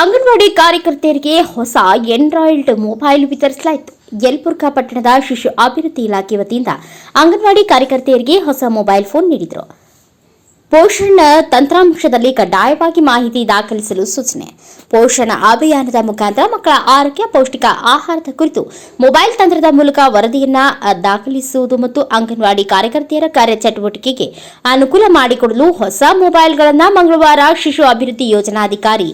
ಅಂಗನವಾಡಿ ಕಾರ್ಯಕರ್ತೆಯರಿಗೆ ಹೊಸ Android mobile ವಿತರಿಸಲಾಯಿತು. ಯಲಬುರ್ಗಾ ಪಟ್ಟಣದ ಶಿಶು ಅಭಿವೃದ್ಧಿ ಇಲಾಖೆ ವತಿಯಿಂದ ಅಂಗನವಾಡಿ ಕಾರ್ಯಕರ್ತೆಯರಿಗೆ ಹೊಸ ಮೊಬೈಲ್ ಫೋನ್ ನೀಡಿದರು. ಪೋಷಣ ತಂತ್ರಾಂಶದಲ್ಲಿ ಕಡ್ಡಾಯವಾಗಿ ಮಾಹಿತಿ ದಾಖಲಿಸಲು ಸೂಚನೆ. ಪೋಷಣ ಅಭಿಯಾನದ ಮುಖಾಂತರ ಮಕ್ಕಳ ಆರೋಗ್ಯ, ಪೌಷ್ಟಿಕ ಆಹಾರದ ಕುರಿತು ಮೊಬೈಲ್ ತಂತ್ರದ ಮೂಲಕ ವರದಿಯನ್ನು ದಾಖಲಿಸುವುದು ಮತ್ತು ಅಂಗನವಾಡಿ ಕಾರ್ಯಕರ್ತೆಯರ ಕಾರ್ಯಚಟುವಟಿಕೆಗೆ ಅನುಕೂಲ ಮಾಡಿಕೊಡಲು ಹೊಸ ಮೊಬೈಲ್ಗಳನ್ನು ಮಂಗಳವಾರ ಶಿಶು ಅಭಿವೃದ್ಧಿ ಯೋಜನಾಧಿಕಾರಿ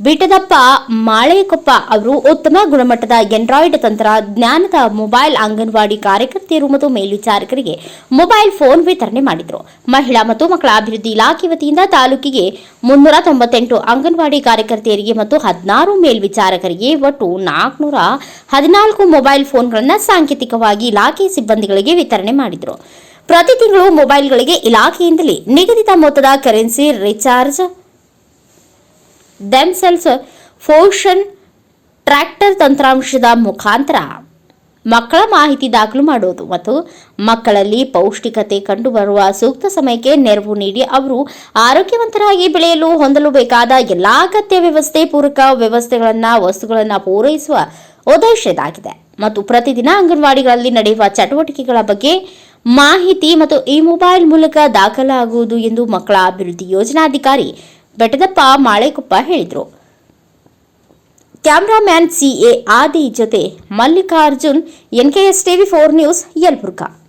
ಬಿಟದಪ್ಪ ಮಾಳೆಕೊಪ್ಪ ಅವರು ಉತ್ತಮ ಗುಣಮಟ್ಟದ ಆಂಡ್ರಾಯ್ಡ್ ತಂತ್ರಜ್ಞಾನದ ಮೊಬೈಲ್ ಅಂಗನವಾಡಿ ಕಾರ್ಯಕರ್ತೆಯರು ಮತ್ತು ಮೇಲ್ವಿಚಾರಕರಿಗೆ ಮೊಬೈಲ್ ಫೋನ್ ವಿತರಣೆ ಮಾಡಿದರು. ಮಹಿಳಾ ಮತ್ತು ಮಕ್ಕಳ ಅಭಿವೃದ್ಧಿ ಇಲಾಖೆ ವತಿಯಿಂದ ತಾಲೂಕಿಗೆ ಮುನ್ನೂರ ತೊಂಬತ್ತೆಂಟು ಅಂಗನವಾಡಿ ಕಾರ್ಯಕರ್ತೆಯರಿಗೆ ಮತ್ತು ಹದಿನಾರು ಮೇಲ್ವಿಚಾರಕರಿಗೆ ಒಟ್ಟು ನಾಲ್ಕುನೂರ ಹದಿನಾಲ್ಕು ಮೊಬೈಲ್ ಫೋನ್ಗಳನ್ನು ಸಾಂಕೇತಿಕವಾಗಿ ಇಲಾಖೆ ಸಿಬ್ಬಂದಿಗಳಿಗೆ ವಿತರಣೆ ಮಾಡಿದರು. ಪ್ರತಿ ತಿಂಗಳು ಮೊಬೈಲ್ಗಳಿಗೆ ಇಲಾಖೆಯಿಂದಲೇ ನಿಗದಿತ ಮೊತ್ತದ ಕರೆನ್ಸಿ ರಿಚಾರ್ಜ್ ದೆಮ್ಸೆಲ್ಸ್ ಫೋಷನ್ ಟ್ರ್ಯಾಕ್ಟರ್ ತಂತ್ರಾಂಶದ ಮುಖಾಂತರ ಮಕ್ಕಳ ಮಾಹಿತಿ ದಾಖಲು ಮಾಡುವುದು ಮತ್ತು ಮಕ್ಕಳಲ್ಲಿ ಪೌಷ್ಟಿಕತೆ ಕಂಡುಬರುವ ಸೂಕ್ತ ಸಮಯಕ್ಕೆ ನೆರವು ನೀಡಿ ಅವರು ಆರೋಗ್ಯವಂತರಾಗಿ ಬೆಳೆಯಲು ಹೊಂದಲು ಬೇಕಾದ ಎಲ್ಲಾ ಅಗತ್ಯ ವ್ಯವಸ್ಥೆ ಪೂರಕ ವ್ಯವಸ್ಥೆಗಳನ್ನು, ವಸ್ತುಗಳನ್ನು ಪೂರೈಸುವ ಉದ್ದೇಶ ಇದಾಗಿದೆ ಮತ್ತು ಪ್ರತಿದಿನ ಅಂಗನವಾಡಿಗಳಲ್ಲಿ ನಡೆಯುವ ಚಟುವಟಿಕೆಗಳ ಬಗ್ಗೆ ಮಾಹಿತಿ ಮತ್ತು ಈ ಮೊಬೈಲ್ ಮೂಲಕ ದಾಖಲಾಗುವುದು ಎಂದು ಮಕ್ಕಳ ಅಭಿವೃದ್ಧಿ ಯೋಜನಾಧಿಕಾರಿ ಬೆಟ್ಟದಪ್ಪ ಮಾಳೆಕೊಪ್ಪ ಹೇಳಿದರು. ಕ್ಯಾಮ್ರಾಮ್ಯಾನ್ ಸಿಎ ಆದಿ ಜೊತೆ Mallikarjun, N K NKS TV four news Yelburga.